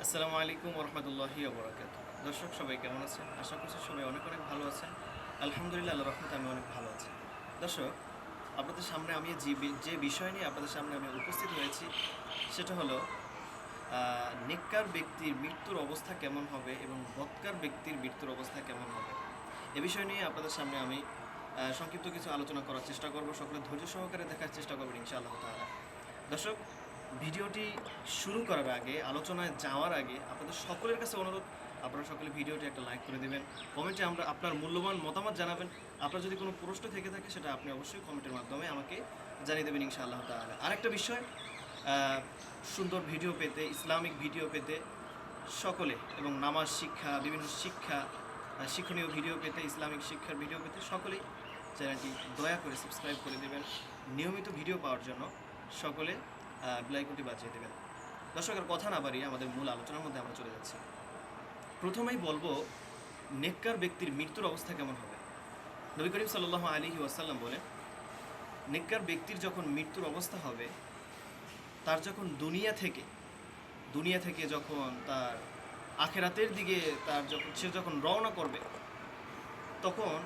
আসসালামু আলাইকুম রহমতুল্লাহি দর্শক সবাই কেমন আছেন? আশা করছি সবাই অনেক অনেক ভালো আছেন। আলহামদুলিল্লাহ আল্লাহ রহমতে আমি অনেক ভালো আছি। দর্শক আপনাদের সামনে আমি যে যে বিষয় নিয়ে আপনাদের সামনে আমি উপস্থিত হয়েছি সেটা হলো আহ, নেককার ব্যক্তির মৃত্যুর অবস্থা কেমন হবে এবং বৎকার ব্যক্তির মৃত্যুর অবস্থা কেমন হবে? এ বিষয় নিয়ে আপনাদের সামনে আমি সংক্ষিপ্ত কিছু আলোচনা করার চেষ্টা করব। সকলে ধৈর্য সহকারে দেখার চেষ্টা করবেন ইনশাআল্লাহ তাআলা। দর্শক ভিডিওটি শুরু করার আগে, আলোচনায় যাওয়ার আগে আপনাদের সকলের কাছে অনুরোধ, আপনারা সকলে ভিডিওটি একটা লাইক করে দেবেন। কমেন্টে আমরা আপনার মূল্যবান মতামত জানাবেন। আপনার যদি কোনো প্রশ্ন থেকে থাকে, সেটা আপনি অবশ্যই কমেন্টের মাধ্যমে আমাকে জানিয়ে দেবেন ইনশাআল্লাহ তাআলা। আরেকটা বিষয় সুন্দর ভিডিও পেতে, ইসলামিক ভিডিও পেতে সকলে এবং নামাজ শিক্ষা, বিভিন্ন শিক্ষা শিক্ষণীয় ভিডিও পেতে, ইসলামিক শিক্ষার ভিডিও পেতে সকলেই চ্যানেলটি দয়া করে সাবস্ক্রাইব করে দেবেন। নিয়মিত ভিডিও পাওয়ার জন্য সকলে ব্লাইকনটি বাজিয়ে দেবেন। দর্শকের কথা না বাড়িয়ে আমাদের মূল আলোচনার মধ্যে আমরা চলে যাচ্ছি। প্রথমেই বলব, নেককার ব্যক্তির মৃত্যুর অবস্থা কেমন হবে? নবী করিম সাল্লাহ আলী ওয়াসাল্লাম বলে নেককার ব্যক্তির যখন মৃত্যুর অবস্থা হবে, তার যখন দুনিয়া থেকে দুনিয়া থেকে যখন তার আখেরাতের দিকে তার যখন, সে যখন রওনা করবে, তখন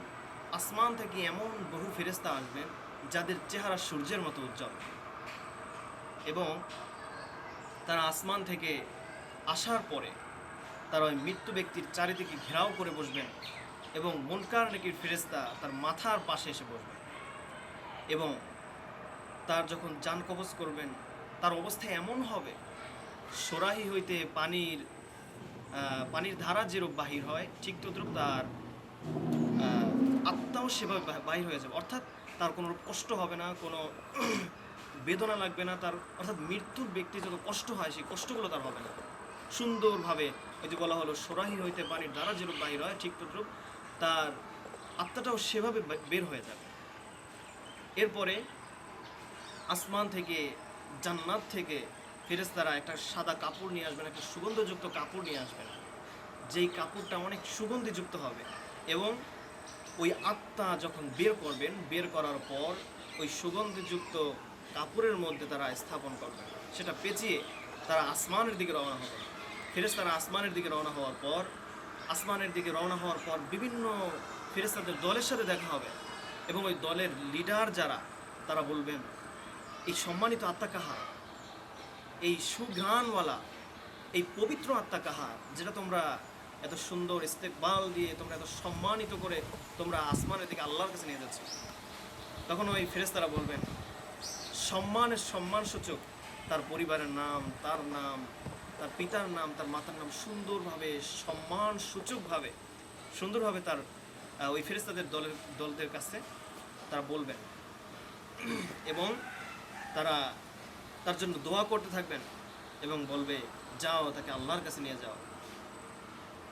আসমান থেকে এমন বহু ফেরেস্তা আসবেন যাদের চেহারা সূর্যের মতো উজ্জ্বল। এবং তারা আসমান থেকে আসার পরে তারা ওই মৃত্যু ব্যক্তির চারিদিকে ঘেরাও করে বসবেন এবং মনকার নাকির ফেরেস্তা তার মাথার পাশে এসে বসবেন এবং তার যখন যান কবজ করবেন, তার অবস্থা এমন হবে, সোরাহি হইতে পানির পানির ধারা যেরূপ বাহির হয়, ঠিক তদ্রূপ তার আত্মাও সেভাবে বাহির হয়ে যাবে। অর্থাৎ তার কোনো কষ্ট হবে না, কোনো বেদনা লাগবে না, তার অর্থাৎ মৃত্যুর ব্যক্তি যত কষ্ট হয়, সেই কষ্টগুলো তার হবে না। সুন্দরভাবে ওই যে বলা হলো, সোরাহি হইতে পানির দ্বারা যেরূপ বাহির হয় ঠিক তদ্রূপ তার আত্মাটাও সেভাবে বের হয়ে যাবে। এরপরে আসমান থেকে, জান্নাত থেকে ফেরেস্তারা একটা সাদা কাপড় নিয়ে আসবেন, একটা সুগন্ধযুক্ত কাপড় নিয়ে আসবেন। যেই কাপড়টা অনেক সুগন্ধিযুক্ত হবে এবং ওই আত্মা যখন বের করবেন, বের করার পর ওই সুগন্ধিযুক্ত কাপড়ের মধ্যে তারা স্থাপন করবে। সেটা পেঁচিয়ে তারা আসমানের দিকে রওনা হবে। ফেরেস্তারা আসমানের দিকে রওনা হওয়ার পর, আসমানের দিকে রওনা হওয়ার পর বিভিন্ন ফেরেস্তাদের দলের সাথে দেখা হবে এবং ওই দলের লিডার যারা, তারা বলবেন, এই সম্মানিত আত্মা কাহার এই সুঘ্রাণওয়ালা, এই পবিত্র আত্মা কাহার যেটা তোমরা এত সুন্দর ইস্তেকবাল দিয়ে তোমরা এত সম্মানিত করে তোমরা আসমানের দিকে আল্লাহর কাছে নিয়ে যাচ্ছ। তখন ওই ফেরেস্তারা বলবেন সম্মানের সম্মান সূচক তার পরিবারের নাম, তার নাম, তার পিতার নাম, তার মাতার নাম সুন্দরভাবে সম্মান সূচকভাবে সুন্দরভাবে তার ওই ফেরেস্তাদের দলের, দলদের কাছে তারা বলবেন। এবং তারা তার জন্য দোয়া করতে থাকবেন এবং বলবে, যাও, তাকে আল্লাহর কাছে নিয়ে যাও।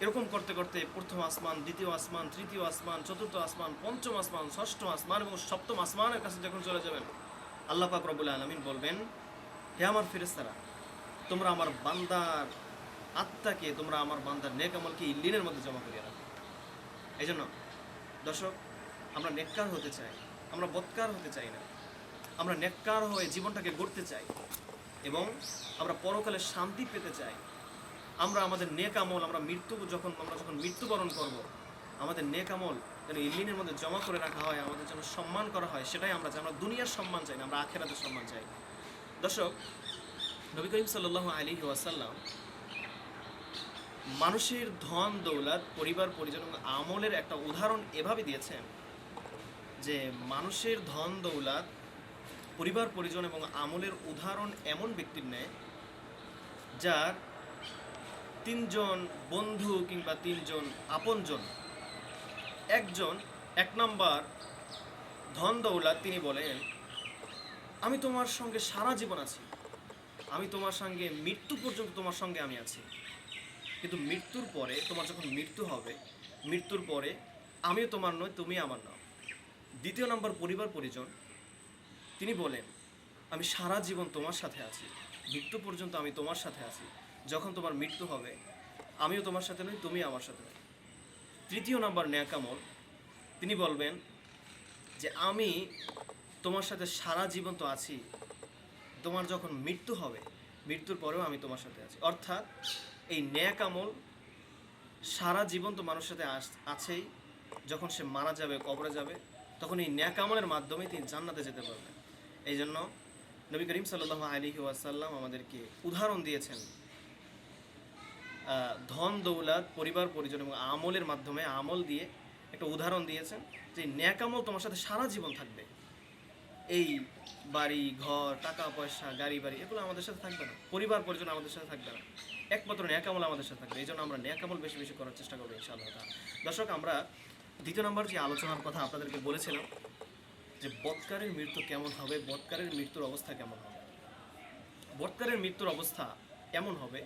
এরকম করতে করতে প্রথম আসমান, দ্বিতীয় আসমান, তৃতীয় আসমান, চতুর্থ আসমান, পঞ্চম আসমান, ষষ্ঠ আসমান এবং সপ্তম আসমানের কাছে যখন চলে যাবেন আল্লাহ পাক রবুল আলমিন বলবেন, হে আমার ফেরেস্তারা তোমরা আমার বান্দার আত্মাকে, তোমরা আমার বান্দার নেক আমলকে ইল্লিনের মধ্যে জমা করিয়ে রাখো। এই জন্য দর্শক, আমরা নেককার হতে চাই, আমরা বৎকার হতে চাই না। আমরা নেককার হয়ে জীবনটাকে গড়তে চাই এবং আমরা পরকালে শান্তি পেতে চাই। আমরা আমাদের নেক আমল, আমরা মৃত্যু, যখন, আমরা যখন মৃত্যুবরণ করব, আমাদের নেক আমল যেন ইল্লিনের মধ্যে জমা করে রাখা হয়, আমাদের যেন সম্মান করা হয়, সেটাই আমরা চাই। আমরা দুনিয়ার সম্মান চাই না, আমরা আখেরাতের সম্মান চাই। দর্শক, নবী করিম সাল্লাহ আলী ওয়াসাল্লাম মানুষের ধন, দৌলত, পরিবার, পরিজন আমলের একটা উদাহরণ এভাবে দিয়েছেন যে মানুষের ধন, দৌলত, পরিবার, পরিজন এবং আমলের উদাহরণ এমন ব্যক্তির নেয় যার তিনজন বন্ধু কিংবা তিনজন আপনজন একজন, এক নম্বর ধন দৌলত তিনি বলেন, আমি তোমার সঙ্গে সারা জীবন আছি। আমি তোমার সঙ্গে মৃত্যু পর্যন্ত তোমার সঙ্গে আমি আছি। কিন্তু মৃত্যুর পরে তোমার যখন মৃত্যু হবে, মৃত্যুর পরে আমিও তোমার নয় তুমি আমার নাও। দ্বিতীয় নম্বর পরিবার পরিজন, তিনি বলেন, আমি সারা জীবন তোমার সাথে আছি। মৃত্যু পর্যন্ত আমি তোমার সাথে আছি। যখন তোমার মৃত্যু হবে, আমিও তোমার সাথে নই, তুমি আমার সাথে তৃতীয় নম্বর ন্যাকামল, তিনি বলবেন যে, আমি তোমার সাথে সারা জীবন তো আছি। তোমার যখন মৃত্যু হবে, মৃত্যুর পরেও আমি তোমার সাথে আছি। অর্থাৎ এই ন্যাক আমল সারা জীবন তো মানুষের সাথে আছেই। যখন সে মারা যাবে, কবরে যাবে, তখন এই ন্যাক আমলের মাধ্যমে তিনি জান্নাতে যেতে পারবেন। এই জন্য নবী করিম সাল্লাহ আলী ওয়াসাল্লাম আমাদেরকে উদাহরণ দিয়েছেন ধন, দৌলাত, পরিবার, পরিজন এবং আমলের মাধ্যমে আমল দিয়ে একটা উদাহরণ দিয়েছেন যে ন্যাক আমল তোমার সাথে সারা জীবন থাকবে। এই বাড়ি, ঘর, টাকা, পয়সা, গাড়ি, বাড়ি, এগুলো আমাদের সাথে থাকবে না। পরিবার, পরিজন আমাদের সাথে থাকবে না। একমাত্র ন্যাকামল আমাদের সাথে থাকবে। এই জন্য আমরা ন্যাকামল বেশি বেশি করার চেষ্টা করব ইনশাআল্লাহ। দর্শক, আমরা দ্বিতীয় নম্বর যে আলোচনার কথা আপনাদেরকে বলেছিলাম, যে বৎকারের মৃত্যু কেমন হবে, বৎকারের মৃত্যুর অবস্থা কেমন হবে? বৎকারের মৃত্যুর অবস্থা এমন হবে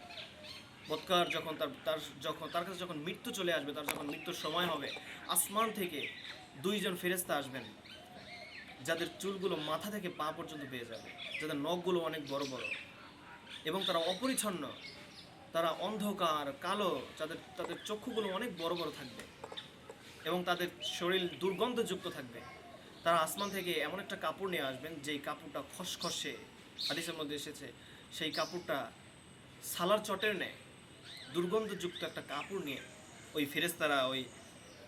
বৎকার যখন তার তার যখন, তার কাছে যখন মৃত্যু চলে আসবে, তার যখন মৃত্যুর সময় হবে, আসমান থেকে দুইজন ফেরেস্তা আসবেন, যাদের চুলগুলো মাথা থেকে পা পর্যন্ত পেয়ে যাবে, যাদের নখগুলো অনেক বড় বড়। এবং তারা অপরিচ্ছন্ন, তারা অন্ধকার, কালো, যাদের, তাদের চক্ষুগুলো অনেক বড় বড় থাকবে এবং তাদের শরীর দুর্গন্ধযুক্ত থাকবে। তারা আসমান থেকে এমন একটা কাপড় নিয়ে আসবেন, যেই কাপড়টা খসখসে, হাদিসের মধ্যে এসেছে, সেই কাপড়টা সালার চটের নেয় দুর্গন্ধযুক্ত একটা কাপড় নিয়ে ওই ফেরেস্তারা ওই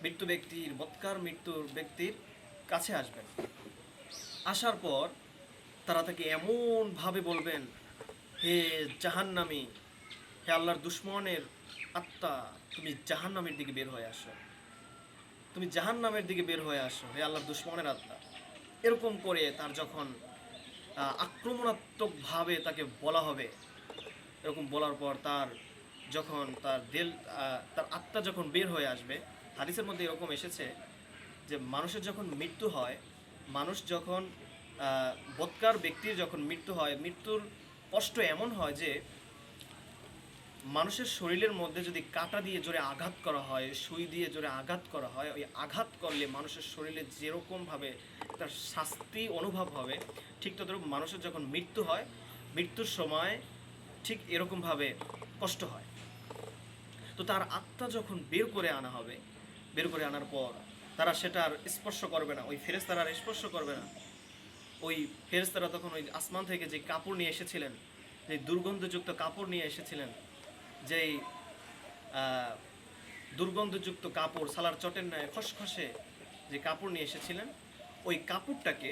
মৃত্যু ব্যক্তির, বৎকার মৃত্যুর ব্যক্তির কাছে আসবেন। আসার পর তারা তাকে এমনভাবে বলবেন, হে জাহান্নামী, হে আল্লাহর দুশ্মনের আত্মা, তুমি জাহান্নামের দিকে বের হয়ে আসো। তুমি জাহান্নামের দিকে বের হয়ে আসো, হে আল্লাহর দুশ্মনের আত্মা। এরকম করে তার যখন আক্রমণাত্মকভাবে তাকে বলা হবে, এরকম বলার পর তার যখন তার দেল তার আত্মা যখন বের হয়ে আসবে, হাদিসের মধ্যে এরকম এসেছে যে মানুষের যখন মৃত্যু হয়, মানুষ যখন বৎকার ব্যক্তির যখন মৃত্যু হয়, মৃত্যুর কষ্ট এমন হয় যে মানুষের শরীরের মধ্যে যদি কাঁটা দিয়ে জোরে আঘাত করা হয়, সুই দিয়ে জোরে আঘাত করা হয়, ওই আঘাত করলে মানুষের শরীরে যেরকমভাবে তার শাস্তি অনুভব হবে, ঠিক তদ্রূপ মানুষের যখন মৃত্যু হয়, মৃত্যুর সময় ঠিক এরকমভাবে কষ্ট হয়। তো তার আত্মা যখন বের করে আনা হবে, বের করে আনার পর তারা সেটা আর স্পর্শ করবে না। ওই ফেরেস্তারা আর স্পর্শ করবে না। ওই ফেরেস্তারা তখন ওই আসমান থেকে যে কাপড় নিয়ে এসেছিলেন, যে দুর্গন্ধযুক্ত কাপড় নিয়ে এসেছিলেন, যেই দুর্গন্ধযুক্ত কাপড়, সালার চটের ন্যায় খসখসে যে কাপড় নিয়ে এসেছিলেন, ওই কাপড়টাকে,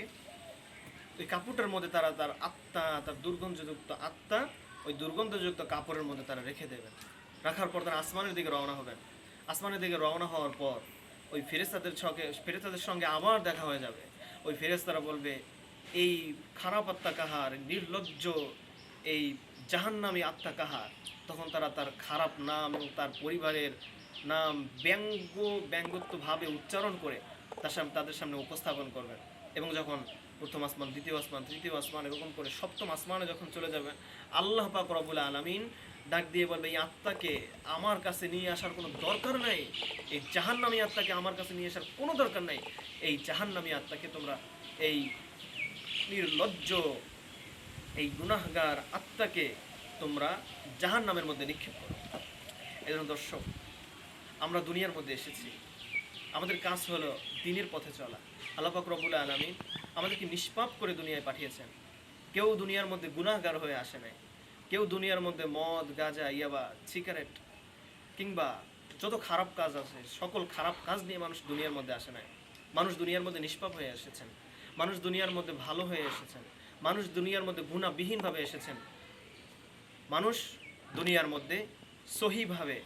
ওই কাপড়টার মধ্যে তারা তার আত্মা, তার দুর্গন্ধযুক্ত আত্মা, ওই দুর্গন্ধযুক্ত কাপড়ের মধ্যে তারা রেখে দেবেন। রাখার পর তারা আসমানের দিকে রওনা হবেন আসমানের দিকে রওনা হওয়ার পর ওই ফেরেস্তাদের ছকে ফেরেস্তাদের সঙ্গে আবার দেখা হয়ে যাবে। ওই ফেরেস্তারা বলবে, এই খারাপ আত্মা কাহার, নির্লজ্জ এই জাহান্নামী আত্মা কাহার। তখন তারা তার খারাপ নাম এবং তার পরিবারের নাম ব্যঙ্গ ব্যঙ্গত্বভাবে উচ্চারণ করে তার সামনে তাদের সামনে উপস্থাপন করবেন এবং যখন প্রথম আসমান, দ্বিতীয় আসমান, তৃতীয় আসমান, এরকম করে সপ্তম আসমানে যখন চলে যাবেন আল্লাহ পাক রবুল আলমিন ডাক দিয়ে বলবে, এই আত্মাকে আমার কাছে নিয়ে আসার কোনো দরকার নাই। এই জাহান্নামী আত্মাকে আমার কাছে নিয়ে আসার কোনো দরকার নাই। এই জাহান্নামী আত্মাকে তোমরা এই নির্লজ্জ, এই গুনাহগার আত্মাকে তোমরা জাহান নামের মধ্যে নিক্ষেপ করো। এই জন্য দর্শক, আমরা দুনিয়ার মধ্যে এসেছি। আমাদের কাজ হলো দিনের পথে চলা। আল্লাহ পাক রব্বুল আলমিন আমাদেরকে নিষ্পাপ করে দুনিয়ায় পাঠিয়েছেন। কেউ দুনিয়ার মধ্যে গুনাহগার হয়ে আসে নাই। কেউ দুনিয়ার মধ্যে মদ, গাঁজা, ইয়াবা সিগারেট কিংবা যত খারাপ কাজ আছে, সকল খারাপ কাজ নিয়ে মানুষ দুনিয়ার মধ্যে আসে নাই। মানুষ দুনিয়ার মধ্যে নিষ্পাপ হয়ে এসেছেন। মানুষ দুনিয়ার মধ্যে ভালো হয়ে এসেছেন। মানুষ দুনিয়ার মধ্যে গুণাবিহীনভাবে এসেছেন। মানুষ দুনিয়ার মধ্যে সহিভাবে,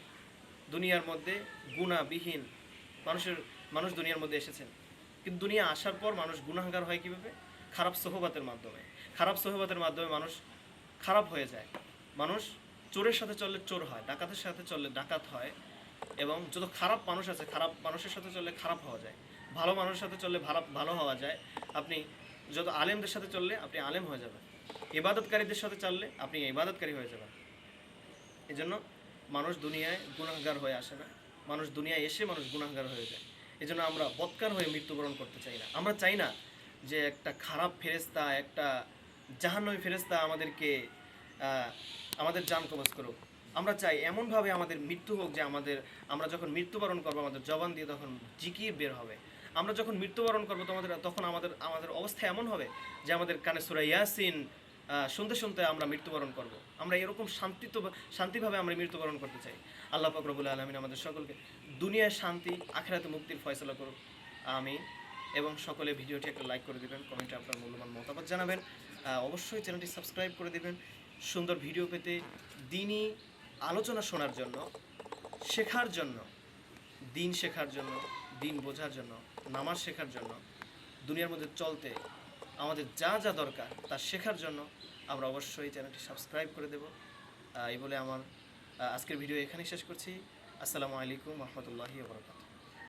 দুনিয়ার মধ্যে গুণাবিহীন মানুষের, মানুষ দুনিয়ার মধ্যে এসেছেন। কিন্তু দুনিয়া আসার পর মানুষ গুণাগার হয় কীভাবে? খারাপ সহবাতের মাধ্যমে। খারাপ সহবাতের মাধ্যমে মানুষ খারাপ হয়ে যায়। মানুষ চোরের সাথে চললে চোর হয়, ডাকাতের সাথে চললে ডাকাত হয় এবং যত খারাপ মানুষ আছে, খারাপ মানুষের সাথে চললে খারাপ হওয়া যায়, ভালো মানুষের সাথে চললে ভালো ভালো হওয়া যায়, আপনি যত আলেমদের সাথে চললে আপনি আলেম হয়ে যাবেন। ইবাদতকারীদের সাথে চললে আপনি ইবাদতকারী হয়ে যাবেন। এই জন্য মানুষ দুনিয়ায় গুনাহগার হয়ে আসে না। মানুষ দুনিয়ায় এসে মানুষ গুনাহগার হয়ে যায়। এই জন্য আমরা বৎকার হয়ে মৃত্যুবরণ করতে চাই না। আমরা চাই না যে একটা খারাপ ফেরেস্তা একটা জাহান্নবী ফেরেস্তা আমাদেরকে আমাদের জান কবজ করুক। আমরা চাই এমনভাবে আমাদের মৃত্যু হোক যে আমাদের, আমরা যখন মৃত্যুবরণ করব, আমাদের জবান দিয়ে তখন জিকিয়ে বের হবে। আমরা যখন মৃত্যুবরণ করব, তোমাদের, তখন আমাদের আমাদের অবস্থা এমন হবে যে আমাদের কানে সুরা ইয়াসিন শুনতে শুনতে আমরা মৃত্যুবরণ করব। আমরা এরকম শান্তিত, শান্তিভাবে আমরা মৃত্যুবরণ করতে চাই। আল্লাহ ফকরবুল আলমিন আমাদের সকলকে দুনিয়ায় শান্তি, আখেরাতে মুক্তির ফয়সলা করুক। আমি এবং সকলে ভিডিওটি একটা লাইক করে দিবেন, কমেন্টে আপনার মূল্যবান মতামত জানাবেন। অবশ্যই চ্যানেলটি সাবস্ক্রাইব করে দিবেন। সুন্দর ভিডিও পেতে দিনই আলোচনা শোনার জন্য, শেখার জন্য, দিন শেখার জন্য, দিন বোঝার জন্য, নামাজ শেখার জন্য, দুনিয়ার মধ্যে চলতে আমাদের যা যা দরকার তা শেখার জন্য আমরা অবশ্যই চ্যানেলটি সাবস্ক্রাইব করে দেব। এই বলে আমার আজকের ভিডিও এখানেই শেষ করছি। আসসালামু আলাইকুম রহমতুল্লাহি বরকাত